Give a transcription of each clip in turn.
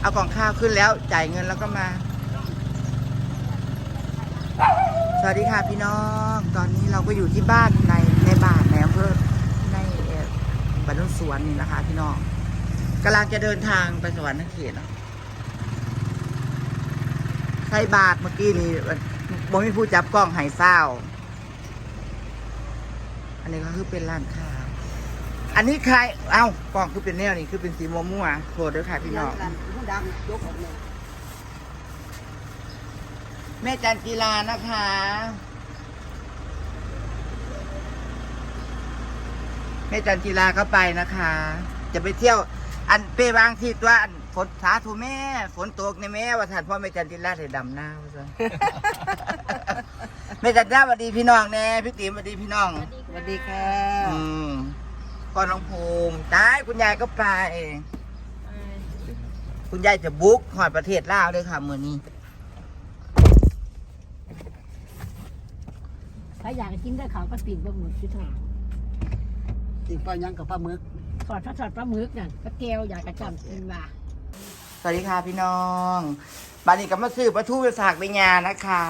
เอากล่องข้าวขึ้นแล้วจ่ายเงินแล้วก็มา สวัสดีค่ะพี่น้อง ตอนนี้เราก็อยู่ที่บ้านในในบ้านในอำเภอในเอ่อบ้านนสวนนี่นะคะ พี่น้องกำลังจะเดินทางไปสวรรค์เขตใส่บาทเมื่อกี้นี่บ่มีผู้จับกล้องหายเศร้า อันนี้ก็คือเป็นร้านค้า อันนี้ใคร เอ้ากล้องคือเป็นแนวนี่คือเป็นสีม่วงม่วๆโทษด้วยค่ะพี่น้อง ดำยกออกเลยแม่จันกีฬานะคะ แม่จันกีฬาก็ไปนะคะ จะไปเที่ยว อันเป้บางที่ตัวอันฝนสาธุแม่ ฝนตกในแม่ว่าท่านพ่อแม่จันกีฬาได้ดำหน้าว่าซั่นแม่จันกีฬาสวัสดีพี่น้องแน่พี่ติ๋มสวัสดีพี่น้องสวัสดีค่ะอืมก่อนน้องภูมิตายคุณยายก็ไป คุณยายจะบุกหอดประเทศลาวเลยค่ะมือนี้ถ้าอยากกินได้เขาก็ปีนปลาหมึกที่ถอดติดปลายังกับปลาหมึกถอดถ้าถอดปลาหมึกนั่นปลาแก้วอยากกระจำกินว่าสวัสดีค่ะพี่น้องบานนี้ก็มาซื้อปลาทูไปฝากไปงานนะคะ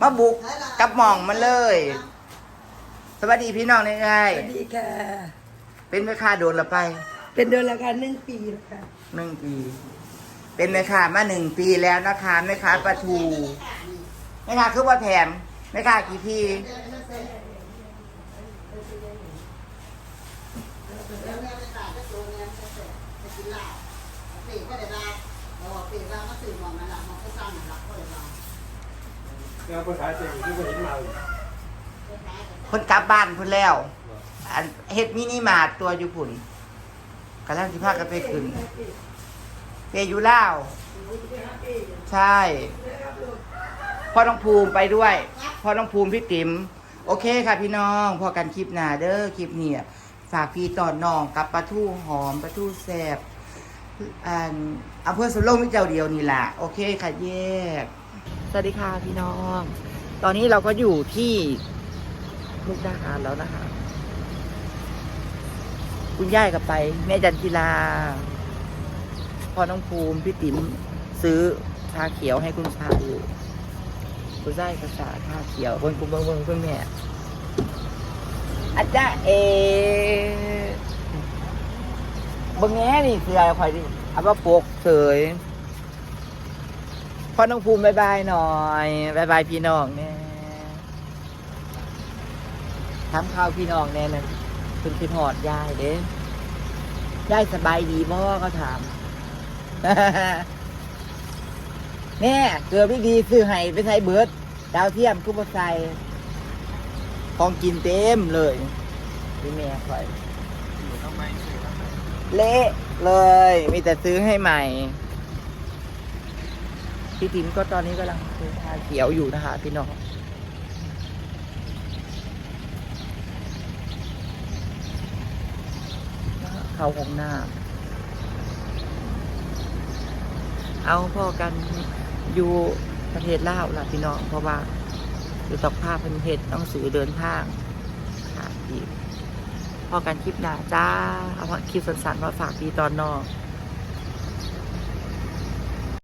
มาบุกกับหม่องมาเลย สวัสดีพี่น้องนี่ไงสวัสดีค่ะเป็นแม่ค้าโดนละไป เป็นเดือนละกันหนึ่งปีแล้วค่ะหนึ่งปี เป็นแม่ค้ามาหนึ่งปีแล้วนะคะแม่ค้าปลาทูแม่ค้าคือว่าแถมแม่ค้ากี่ทีงานภาษาจีนที่คนเห็นเราคนกลับบ้านพุ่นแล้ว อันเฮ็ดมินิมาร์ทตัวอยู่พุ่น กำลังสิพากันไปขึ้นเปอยู่ล่าว ใช่ พ่อน้องภูมิไปด้วย พ่อน้องภูมิพี่ติ๋มโอเคค่ะพี่น้องพอกันคลิปหน้าเด้อคลิปเนี้อะฝากพี่ตอนน้องกับปลาทูหอมปลาทูแซบอันอำเภอสุโลงมิเจ้าเดียวนี่ละโอเคค่ะแยกสวัสดีค่ะพี่น้อง ตอนนี้เราก็อยู่ที่มุกดาหารแล้วนะคะ คุณย่ายกับไป แม่จันกีฬาพ่อน้องภูมิพี่ติ๋มซื้อชาเขียวให้คุณชายอยู่คุณย่ายกระสาชาเขียวเบิ้งคุณเบิ้งเบิ้งเพื่อนแม่อาจารย์เอเบิ้งแง่นี่คืออะไรคอยดิเอาว่าปกเสยพ่อน้องภูมิบายบายหน่อยบายบายพี่น้องเนี่ยทำข้าวพี่น้องแน่นะ คุณคิดหอดยายเด้ยายสบายดีพ่ก็ถาม แม่เกือบไม่ดีซื้อให้ไปใช้เบิร์ดดาวเทียมทุกใส่ของกินเต็มเลยพี่แม่คอยเละเลย มีแต่ซื้อให้ใหม่พี่ติ๋มก็ตอนนี้กำลังซื้อชาเขียวอยู่นะคะ พี่น้อง เข้าห้องน้ำเอาพ่อกันอยู่ประเทศลาวล่ะพี่น้อง เพราะว่าอยู่ตอกภาพเป็นเหตุต้องสื่อเดินทางค่ะพี่พ่อกันคลิปหน้าจ้า เอาคลิปสั้นๆมาฝากพี่ตอนนอก